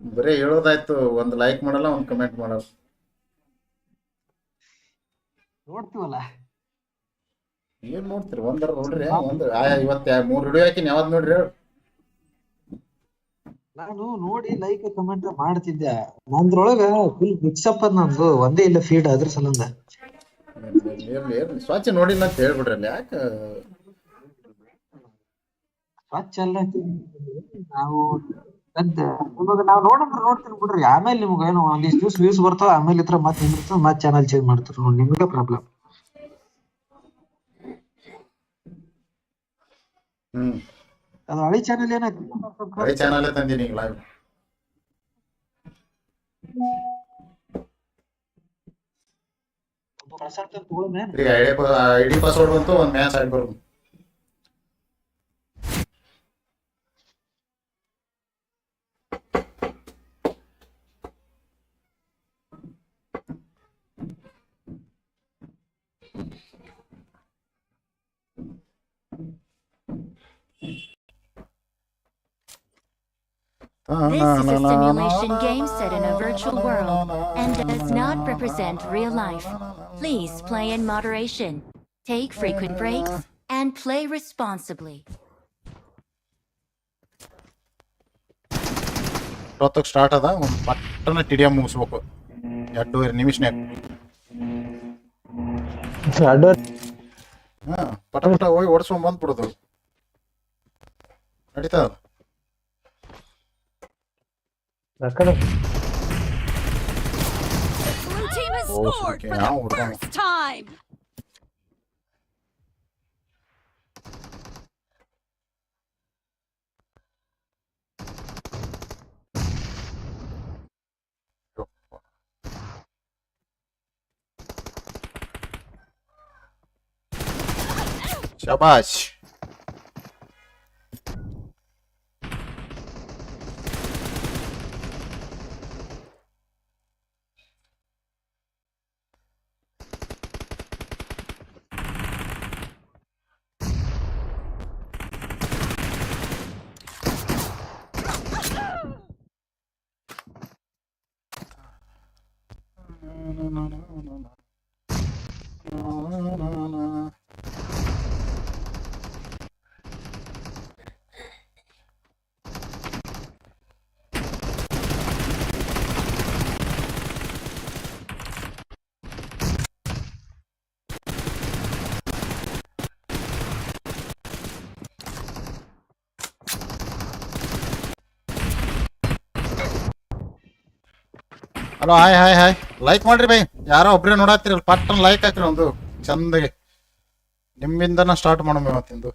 ಬರೀ ಹೇಳೋದಾಯ್ತು ಒಂದ್ ಲೈಕ್ ಮಾಡಲ್ಲ ಒಂದ್ ಕಮೆಂಟ್ ಮಾಡಲ್ಲ. ನೋಡ್ತೀವಲ್ಲ? ಏನ್ ನೋಡ್ತೀರಿ ಒಂದರ ನೋಡ್ರಿ ಒಂದ್ ಇವತ್ತ ಮೂರ್ ವಿಡಿಯೋ ಹಾಕಿನಿ ಯಾವ್ದು ನೋಡ್ರಿ ಹೇಳ್. ನಾನು ನೋಡಿ ಲೈಕ್ ಕಮೆಂಟ್ ಮಾಡ್ತಿದ್ದೆ. ನಂದ್ರೊಳಗ ಫುಲ್ ಮಿಕ್ಸಪ್ ಅದ್ ನಂದು ಒಂದೇ ಇಲ್ಲ ಫೀಡ್ ಅದ್ರ ಸಲಂದ. ಇರ್ಲಿ ಇರ್ಲಿ ಸ್ವಚ್ಛ ನೋಡಿಲ್ಲ ಅಂತ ಹೇಳ್ಬಿಡ್ರಿ ಅಲ್ಲಿ ಯಾಕ? ಸ್ವಚ್ಛ ಅಲ್ಲ ನಾವು ಅದ್ ಇವಾಗ ನಾವ್ ನೋಡಂದ್ರ ನೋಡ್ತೀನಿ ಬಿಡ್ರಿ. ಆಮೇಲೆ ನಿಮ್ಗ ಏನೋ ಒಂದಿಷ್ಟು ದಿವ್ಸ ವ್ಯೂಸ್ ಬರ್ತಾವ ಆಮೇಲೆ ಇತ್ರ ಮತ್ತೆ ನಿಂದಿರ್ತದ ಮತ್ತೆ ಚಾನಲ್ ಚೇಂಜ್ ಮಾಡ್ತಾರ ನೋಡಿ ನಿಮ್ಗೆ ಪ್ರಾಬ್ಲಮ್ ಅದು ಹಳಿ ಚಾನಲ್ ಏನಾಯ್ತು? ಹಳಿ ಚಾನಲ್ ತಂದೀನಿ ಈಗ ಲೈವ್ ಐಡಿ ಪಾಸ್ವರ್ಡ್ ಬಂತು ಒಂದ್ ಮ್ಯಾಚ್ ಆಡಿ ಬರೋದು This is a simulation game set in a virtual world and does not represent real life. Please play in moderation, take frequent breaks, and play responsibly. ಇವತ್ತಕ್ಕೆ start ಅದ ಒಂದು ಪಟ್ಟನ ಟಿಡಿಯಂ ಮುಗಿಸ್ಬೇಕು ಎರಡೂವರೆ ನಿಮಿಷನ್ಯಾಗ ಹಾ ಪಟ ಪಟ ಹೋಗಿ ಓಡಿಸ್ಕೊಂಡ್ ಬಂದ್ಬಿಡೋದು ನಡೀತಾ ಅದ Blue team has Se abate. no, no, no, no, no, no, no, no, no, no, no, no, hello hi hi hi like ಮಾಡ್ರಿ ಬೈ. ಯಾರೋ ಒಬ್ರೇ ನೋಡತ್ತೀರಲ್ಲ ಪಟ್ಟನ್ ಲೈಕ್ ಹಾಕ್ರಿ ಒಂದು ಚಂದಗೆ. ನಿಮ್ಮಿಂದನ ಸ್ಟಾರ್ಟ್ ಮಾಡೋಣ ಇವತ್ತಿಂದು.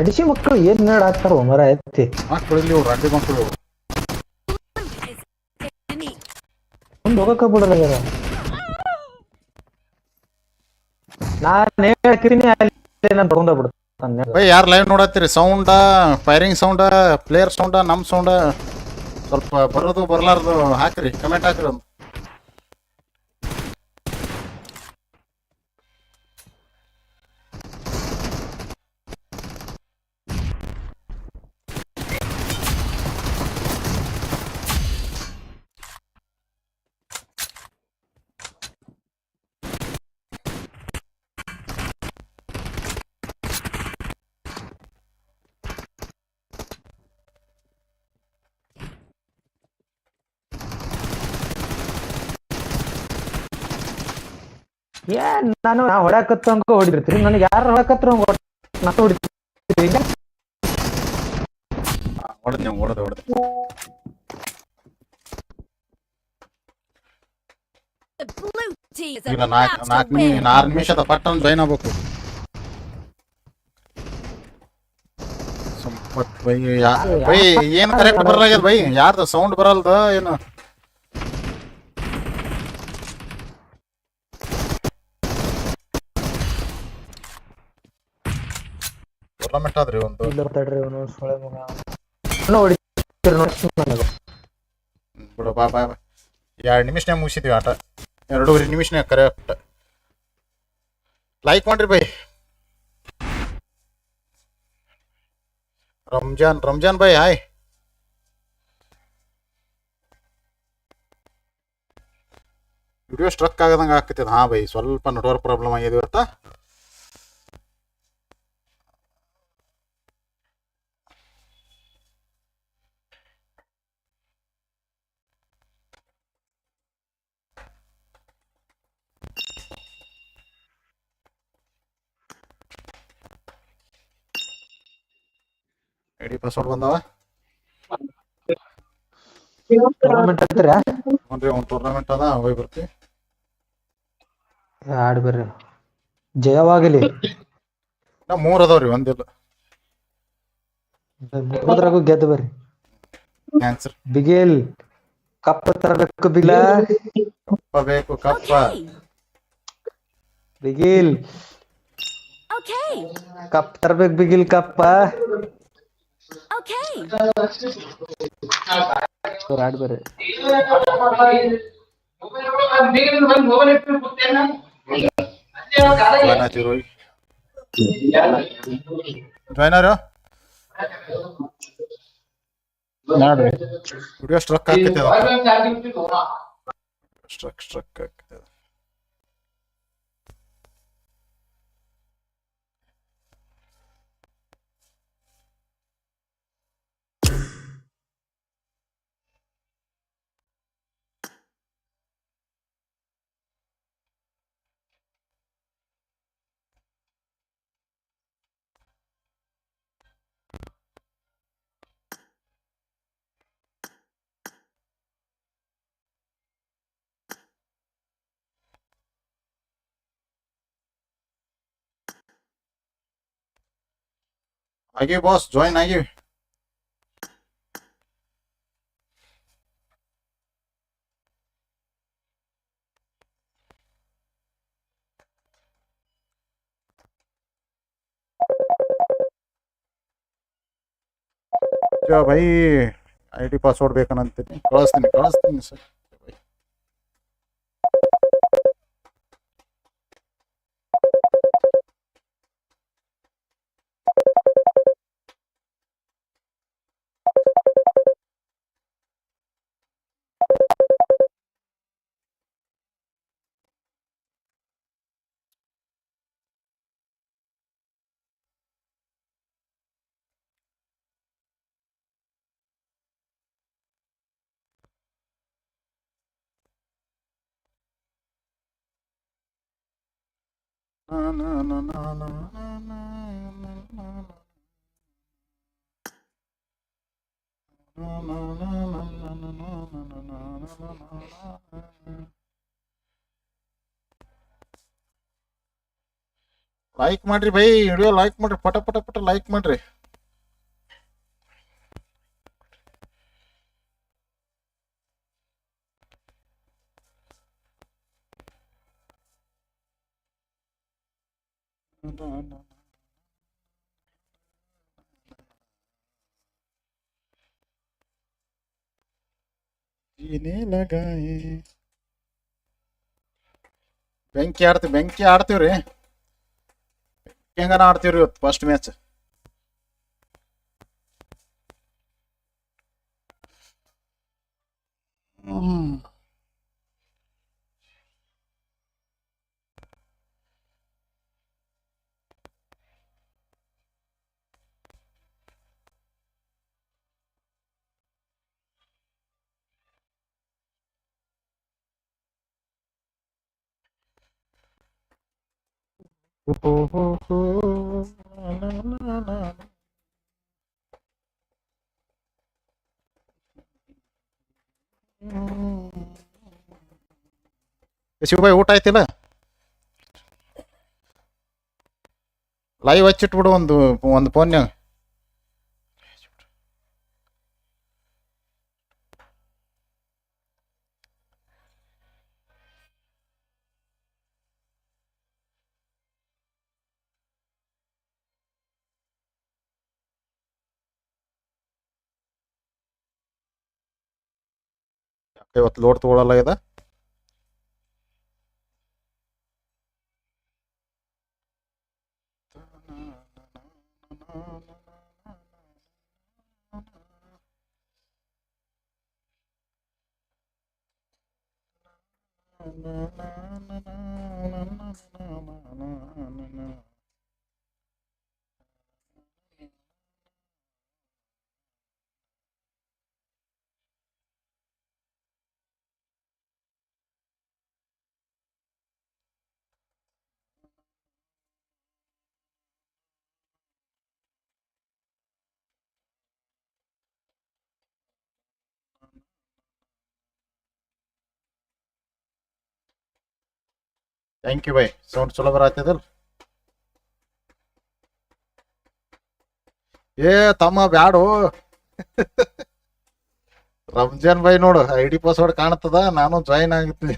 ಅಡಿಸಿ ಮಕ್ಕಳು ಏನ್ ನೇಡ್ ಹಾಕ್ತಾರ ಮರ ಎತ್ತಿ. ಮಕ್ಕಳಿಲ್ಲಿ ಇವ್ರು ಅಡ್ಡಿ ಮಕ್ಕಳು ಇವ್ರು. Enemy. ಮುಂದ್ ಹೋಗಕ್ಕ ಬಿಡಲ್ಲ ನಾನ್ ಹೇಳ್ತೀನಿ ಅಲ್ಲಿ ನಾನು ತಗೊಂಡ ಬಿಡ್ತಾನೆ ಬೈ ಯಾರು ಲೈವ್ ನೋಡತ್ತೀರಿ? ಸೌಂಡ ಫೈರಿಂಗ್ ಸೌಂಡ ಪ್ಲೇಯರ್ ಸೌಂಡ ನಮ್ಮ ಸೌಂಡ ಸ್ವಲ್ಪ ಬರೋದು ಬರ್ಲಾರ್ದು ಹಾಕ್ರಿ ಕಮೆಂಟ್ ಹಾಕ್ರಿ. ಒಂದು ಏನ್ ನಾನು ನಾ ಹೊಡ್ಯಾಕತ್ತ ಹಂಗ ಹೊಡಿರ್ತೀರಿ ನನಗೆ ಯಾರು ಹೊಡ್ಯಾಕತ್ರ ಹಂಗ ನಾ ಹೊಡಿತೀರಿ ಹೊಡೆದ್ ನೀವು ಹೊಡೆದು ಹೊಡೆದು The blue team is ಈಗ about ನಾಲ್ಕು to ನಾಲ್ಕು ನಿಮಿಷ win. ಆರು ನಿಮಿಷದ ಪಟ್ಟನ್ ಜಾಯ್ನ್ ಆಗ್ಬೇಕು ಸಂಪತ್ ಬೈ ಯಾ ಬೈ ಏನ್ ಕರೆಕ್ಟ್ ಬರಲಾಗ್ಯದ ಬೈ ಯಾರ್ದು ಸೌಂಡ್ ಬರಲ್ದ ಏನು ಟೂರ್ನಮೆಂಟ್ ಆದ್ರಿ ಒಂದು. ಇಲ್ಲ ತಡ್ರಿ ಅವನು ಸೊಳೆ ಮಗ ಇನ್ನೂ ಹೊಡಿತೀರಿ ನೋಡಿ ನನಗೆ ಹ್ಮ್, ಬಿಡು ಬಾ ಬಾ ಬಾ. ಎರಡು ನಿಮಿಷನ್ಯಾಗ ಮುಗಿಸಿದ್ವಿ ಆಟ. ಎರಡೂವರೆ ನಿಮಿಷನ್ಯಾಗ ಕರೆಕ್ಟ್ ಲೈಕ್ ಮಾಡ್ರಿ ಬೈ. ರಂಜಾನ್ ರಂಜಾನ್ ಬೈ ಹಾಯ್ ವಿಡಿಯೋ ಸ್ಟ್ರಕ್ ಆಗದಂಗೆ ಆಗ್ತೈತೆ. ಹಾಂ ಬೈ ಸ್ವಲ್ಪ ನೆಟ್ವರ್ಕ್ ಪ್ರಾಬ್ಲಮ್ ಆಗಿದೆ ಇವತ್ತ ಐಡಿ ಪಾಸ್ವರ್ಡ್ ಬಂದವ? ಟೂರ್ನಮೆಂಟ್ ಅಂತೀರಾ ನೋಡ್ರಿ ಒಂದು ಟೂರ್ನಮೆಂಟ್ ಅದ ಹೋಗಿ ಬರ್ತೀವಿ ಆಡ್ ಬರ್ರಿ. ಜಯವಾಗಲಿ. ನಾ ಮೂರ್ ಅದಾವ್ರಿ ಒಂದಿಲ್ಲ. ಮೂದ್ರಾಗೂ ಗೆದ್ದು ಬರ್ರಿ. ಆನ್ಸರ್ ಬಿಗಿಲ್ ಕಪ್ಪ ತರಬೇಕು ಬಿಗಿಲ. ಕಪ್ಪ ಬೇಕು ಕಪ್ಪ. ಬಿಗಿಲ್. ಕಪ್ ತರ್ಬೇಕು ಬಿಗಿಲ್ ಕಪ್ಪ. ಆಡ್ ಆಯ್ತಿವ್ರಿ ಜಾಯ್ನರು ನೋಡ್ರಿ. ಸ್ಟ್ರಕ್ ಆಗ್ತೈತೆ ಸ್ಟ್ರಕ್ ಸ್ಟ್ರಕ್ ಆಗ್ತೈತೆ ಆಗಿವಿ ಬಾಸ್ ಜಾಯ್ನ್ ಆಗಿವಿ ಜಾ ಭೈ ಐ ಡಿ ಪಾಸ್ವರ್ಡ್ ಬೇಕನ್ನಂತೀನಿ ಕಳಿಸ್ತೀನಿ ಕಳಿಸ್ತೀನಿ ಸರ್ ಲೈಕ್ ಮಾಡ್ರಿ ಬೈ ವಿಡಿಯೋ ಲೈಕ್ ಮಾಡ್ರಿ ಪಟ ಪಟ ಪಟ ಲೈಕ್ ಮಾಡ್ರಿ. ಜೀನೆ ಲಗಾಯೆ ಬೆಂಕಿ ಆಡ್ತೀವಿ ಬೆಂಕಿ ಆಡ್ತೀವ್ರಿ ಹೆಂಗಾನ ಆಡ್ತೀವ್ರಿ ಇವತ್ತು ಫಸ್ಟ್ ಮ್ಯಾಚ್ ಶಿವಭಾಯಿ ಊಟ ಆಯ್ತಿಲ್ಲ? ಲೈವ್ ಹಚ್ಚಿಟ್ಬಿಡು ಒಂದು ಒಂದು ಫೋನ್ಯಾಗ ಇವತ್ತು ಲೋಡ್ ತಗೊಳಲ್ಲ ಇದೆ ಥ್ಯಾಂಕ್ ಯು ಬೈ ಸೌಂಡ್ ಚಲೋ ಬರತ್ತದಲ್ ಏ, ತಮ್ಮ ಬ್ಯಾಡು. ರಂಜಾನ್ ಬೈ ನೋಡು ಐ ಡಿ ಪಾಸ್ವರ್ಡ್ ಕಾಣ್ತದ, ನಾನು ಜಾಯಿನ್ ಆಗಿರ್ತೀನಿ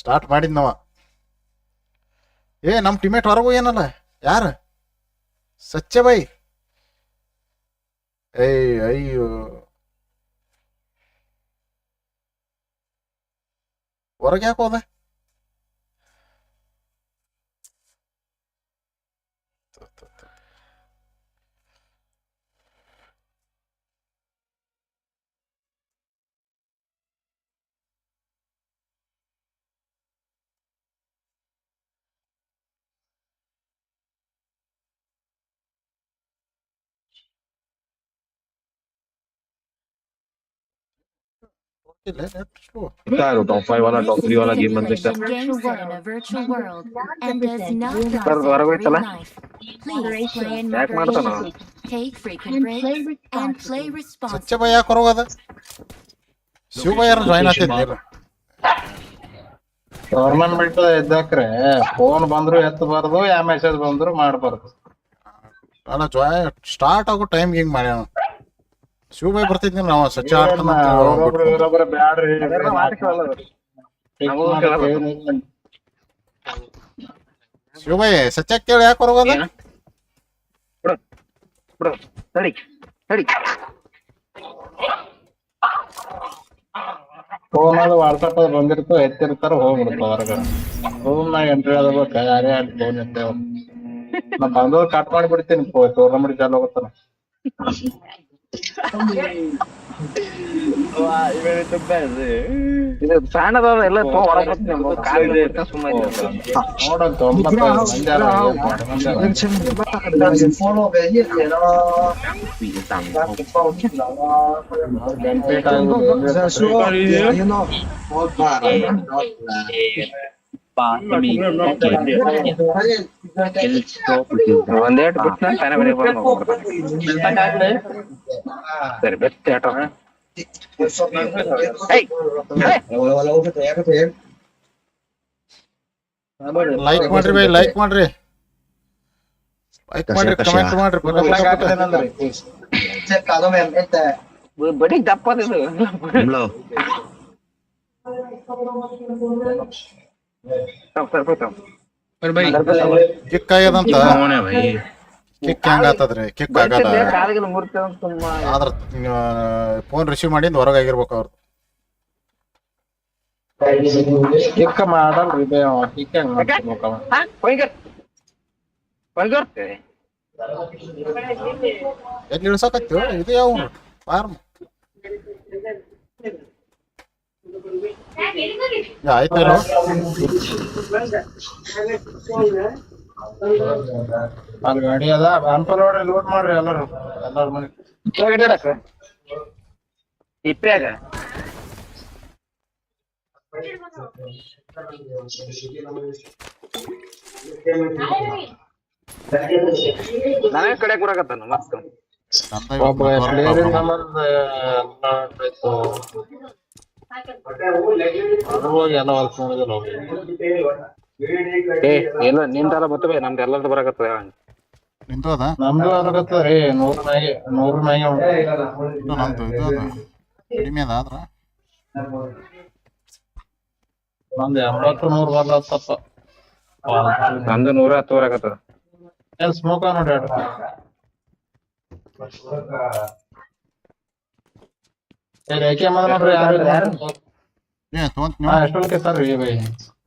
ಸ್ಟಾರ್ಟ್ ಮಾಡಿದ್ನವ ಏ ನಮ್ಮ ಟಿಮೇಟ್ ಹೊರಗು ಏನಲ್ಲ ಯಾರ? ಸಚ್ಚೆ ಬೈ. ಏಯ್, ಅಯ್ಯೋ. ಹೊರಗೆ ಯಾಕೆ ಹೋದ claro, Tonfai wala, top 3 wala, game man like that. Games are in a virtual world and does not rise Please play in moderation, take frequent breaks, and play responsibly. ಸಚ್ಚ ಭಯ ಕೊರೋಗದ ಶಿವ ಭಯನ ಜಾಯ್ನ್ ಆಗ್ತಿದ್ದಿಲ್ಲ ಗವರ್ನಮೆಂಟ್ ಎದ್ದಾಕ್ರೆ phone ಬಂದ್ರು ಎತ್ತಬಾರ್ದು ಯಾ message ಬಂದ್ರು ಮಾಡಬಾರ್ದು ಅಲ್ಲ ಜಾಯ್ ಸ್ಟಾರ್ಟ್ ಆಗೋ ಟೈಮ್ ಹಿಂಗ್ ಮಾಡ್ಯಾವ ಶಿವ ಬೈ ಬರ್ತಿದ್ನಿ ನಾವು ಸಚ್ಚೆ ಆಡ್ತಾನ ಅಂತ ಅವ್ರೊಬ್ರು ಹೋಗ್ಬಿಟ್ರು. ಇವ್ರೊಬ್ರು ಬ್ಯಾಡ್ರಿ ಶಿವ ಬೈ ಸಚ್ಚೆ ಕೇಳಿ ಯಾಕೆ ಹೊರಗೋದ ಫೋನ್ ಅದು ವಾಟ್ಸಪ್ ಅದು ಬಂದಿರ್ತೋ ಎತ್ತಿರ್ತಾರ ಹೋಗ್ಬಿಡ್ತಾವ ಹೊರಗ. ರೂಮ್ನಾಗ ಎಂಟ್ರಿ ಆಗಬೇಕ ಯಾರೇ ಅಲ್ಲಿ ಫೋನ್ ಇರ್ತೇವ ನಾ ಬಂದವ್ರು ಕಟ್ ಮಾಡಿಬಿಡ್ತೀನಿ ಟೂರ್ನಮೆಂಟ್ ಚಾಲು ಹೋಗುತ್ತಾನ ಇದು ಫ್ಯಾನ್ ಅದಾವ ಎಲ್ಲ ತೋ ಹೊರಗೆ ಬರ್ತೀನಿ ಕಾಲ್ ಸುಮ್ಮನೆ ಒಂದೇಟ್ ಬಿಟ್ಟು ಫ್ಯಾನ್ ಬರೀ ಬಂದು ಸರಿ ಬೆಸ್ಟ್ ಆಟ ಲೈಕ್ ಮಾಡ್ರಿ ಬೈ ಲೈಕ್ ಮಾಡ್ರಿ ಲೈಕ್ ಮಾಡ್ರಿ ಕಮೆಂಟ್ ಮಾಡ್ರಿ. ದಪ್ಪ ಇದು ಪಟ. ಬಡಿ ಕಿಕ್ ಆಗ್ಯದಂತ ಕಿಕ್ ಹೆಂಗ್ ಆತದ್ರಿ ಕಿಕ್ ಆಗದ? ಕಾಲಿಗೆ ಮುರ್ತ ತುಂಬ. ಆದ್ರ ಫೋನ್ ರಿಸೀವ್ ಮಾಡಿಂದ ಹೊರಗೆ ಆಗಿರ್ಬೇಕು ಅವ್ರು ಕಿಕ್ ಮಾಡಲ್ರಿ ಹೆಂಗ್ ಎಲ್ಲಿ ಇಳ್ಸಕತ್ತೀವ ಇದು ಯಾವ ಫಾರ್ಮ್. ಆಯ್ತಲ್ಲ ಅಲ್ಲಿ ಗಾಡಿ ಅದ ಅಂಪಲ್ ನೋಡ್ರಿ ಲೋಡ್ ಮಾಡ್ರಿ ಎಲ್ಲಾರು. ಎಲ್ಲಾರ ಮನೆ. ಇಪ್ಪ್ಯಾಗ. ನನಗೆ ಕಡೆ ಕೊಡಕತ್ತಾನ ಮಸ್ತ್. ಒಬ್ಬ ಪ್ಲೇಯರ್ ಸಂಬಂಧ ಏ ಎಲ್ಲ ಬರ್ತವೆ ನಮ್ದು ಬರಕತ್ತದ ನಮ್ದು ನೂರ್ ಮ್ಯಾಗೆ ನೂರ್ ಮ್ಯಾಗೆ ಉಂಟು. ಇದು ನಂದು ಇದು ಅದ. ಕಡಿಮೆ ಅದ ಆದ್ರ? ನಂದು ಎಂಬತ್ತು ನೂರ್ ಬರ್ಲತ್ತಪ್ಪ ನಂದು ನೂರ ಹತ್ತು ಬರಾಕತ್ತದ. ಏನ್ ಸ್ಮೋಕ ನೋಡಿ ಹಾ ಡಿಬಿಎಸ್ ಕೇಳ್ತಾರ್ರಿ by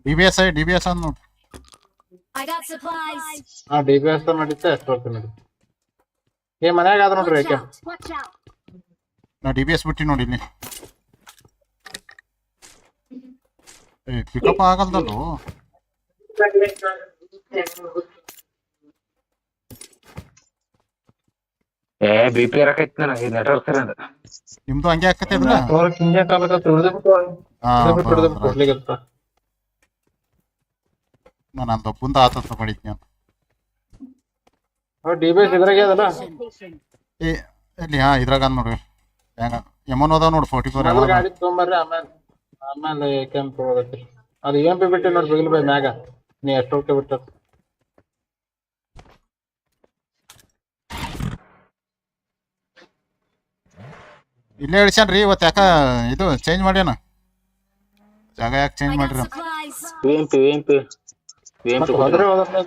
D B S I D B S ಅದ್ ನೋಡ್ರಿ I got supplies. ಹಾ ಡಿ ಬಿ ಎಸ್ ನಡೀತೆ ಏ ಮನ್ಯಾಗ ಆದ್ರೆ ನೋಡ್ರಿ ಏಕೆ. ನಾ ಡಿ ಬಿ ಎಸ್ ಬಿಟ್ಟಿ ನೋಡಿ ಇಲ್ಲಿ. ಏ ಪಿಕಪ್ ಆಗಲ್ದಲ್ಲೋ? ಏ ಬಿ ಪಿ ಇರಕೈತಿ ನನಗೆ ನೆಟ್ವರ್ಕ್ ಸರಿ ನಿಮ್ದು ಹಂಗೆ ಆಕತಿ ಅದ್ರ ಅವ್ರಿಗೆ ಹಿಂಗೆ ಕಾಲಕ್ಕೆ ಉಳ್ದು ಬಿಟ್ಟು ಹಾ ಬಿಟ್ಟು ಬಿಟ್ಟು ಕೊಡ್ಲಿಕ್ಕೆ ನಾನು ಆತತ್ತ ಬಡಿದ್ನಿ ಅಂತ ಡಿ ಬಿ ಎಸ್ ಇದ್ರಾಗೆ ಅದಲ್ಲ ಏ ಎಲ್ಲಿ ಹಾ ಇದ್ರಾಗ ಅಂದ್ ನೋಡ್ರಿ. ಹೆಂಗ ಎಮನ್ ಅದಾವ ನೋಡಿ ಫೋರ್ಟಿ ಫೋರ್ ಗಾಡಿ ತೊಗೊಂಬರ್ರಿ ಆಮೇಲೆ ಆಮೇಲೆ ಅಂತ ಅದು ಏನ್ ಬಿ ಬಿಟ್ಟಿ ನೋಡಿ ಬಿಗಿಲ್ ಬೈ ಮ್ಯಾಗ. ನೀ ಎಷ್ಟೊಕ್ಕೆ ಬಿಟ್ಟ ಇಲ್ಲೇ ಇಳಿಸ್ಯಾನ್ರಿ ಇವತ್ತು ಯಾಕ ಇದು ಚೇಂಜ್ ಮಾಡ್ಯಾನ? ಜಾಗ ಯಾಕೆ ಚೇಂಜ್ ಮಾಡ್ರಿ ಅಂತ. supplies. V M P V M P V M P ಹೋದ್ರೆ ಹೋದ್ರೆ.